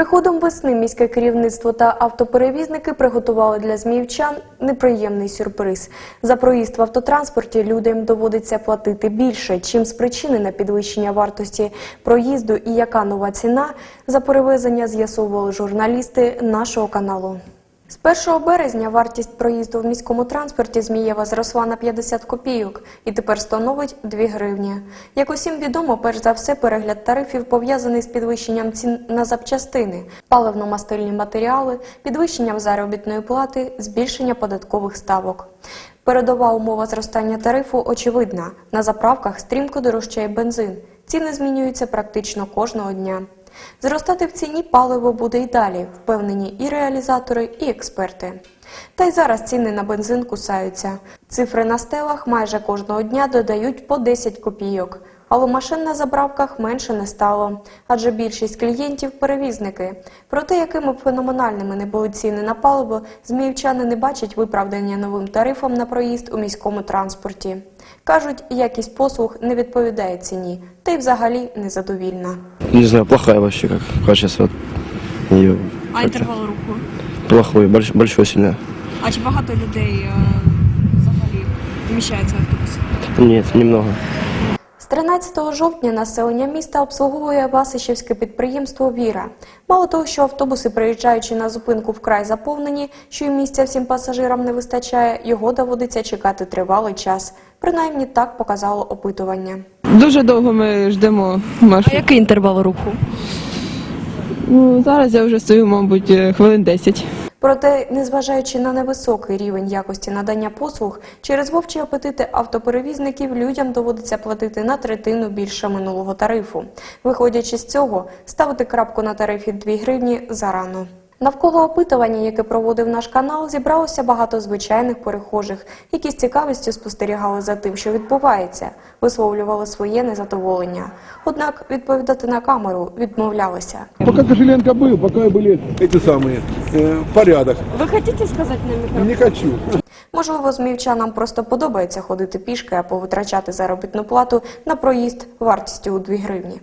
приходом весни міське керівництво та автоперевізники приготували для зміївчан неприємний сюрприз. За проїзд в автотранспорті людям доводиться платити більше, чим спричинене підвищення вартості проїзду і яка нова ціна за перевезення з'ясовували журналісти нашого каналу. З 1 березня вартість проїзду в міському транспорті Змієва зросла на 50 копійок і тепер становить 2 гривні. Як усім відомо, перш за все перегляд тарифів пов'язаний з підвищенням цін на запчастини, паливно-мастильні матеріали, підвищенням заробітної плати, збільшення податкових ставок. Передова умова зростання тарифу очевидна. На заправках стрімко дорожчає бензин. Ціни змінюються практично кожного дня. Зростати в ціні паливо буде й далі, впевнені і реалізатори, і експерти. Та й зараз ціни на бензин кусаються. Цифри на стелах майже кожного дня додають по 10 копійок. Але машин на заправках менше не стало, адже більшість клієнтів – перевізники. Проте, якими б феноменальними не були ціни на паливо, зміївчани не бачать виправдання новим тарифам на проїзд у міському транспорті. Кажуть, якість послуг не відповідає ціні, та й взагалі незадовільна. Не знаю, плохая вообще как качество ее. А інтервал руху? Плохой, больш, большой сильно. А чи багато людей е, взагалі вміщається в автобус? Нет, немного. З 13 жовтня населення міста обслуговує Васищевське підприємство Віра. Мало того, що автобуси, приїжджаючи на зупинку вкрай заповнені, що і місця всім пасажирам не вистачає, його доводиться чекати тривалий час. Принаймні так показало опитування. Дуже довго ми ждемо А який інтервал руху? Ну, зараз я вже стою, мабуть, хвилин 10. Проте, незважаючи на невисокий рівень якості надання послуг, через вовчі апетити автоперевізників людям доводиться платити на третину більше минулого тарифу. Виходячи з цього, ставити крапку на тарифі 2 гривні зарано. Навколо опитування, яке проводив наш канал, зібралося багато звичайних перехожих, які з цікавістю спостерігали за тим, що відбувається, висловлювали своє незадоволення. Однак відповідати на камеру відмовлялися. Пока Кошеленко был, пока были эти самые э, порядок. Ви хочете сказати на мікрофон? Не хочу. Можливо, зміївчанам просто подобається ходити пішки або витрачати заробітну плату на проїзд вартістю у 2 гривні.